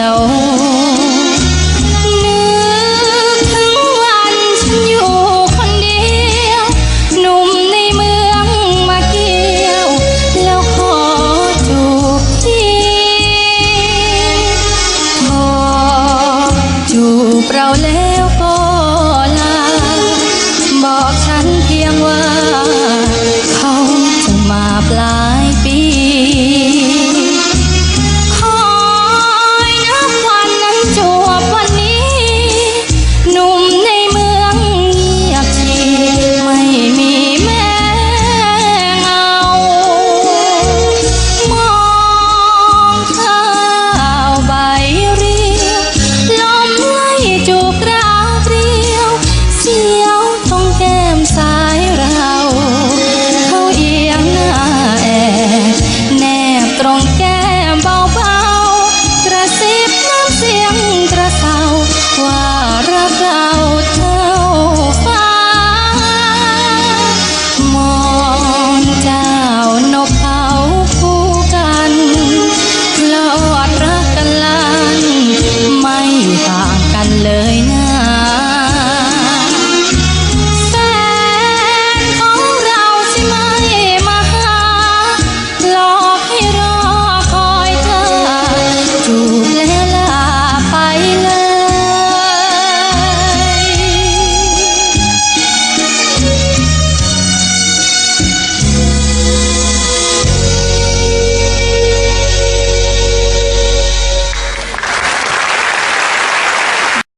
นึกถึงวันฉันอยู่คนเดียว หนุ่มในเมืองมาเกี่ยว แล้วขอจูบทีขอจูบเราแล้ ว่ารักเรา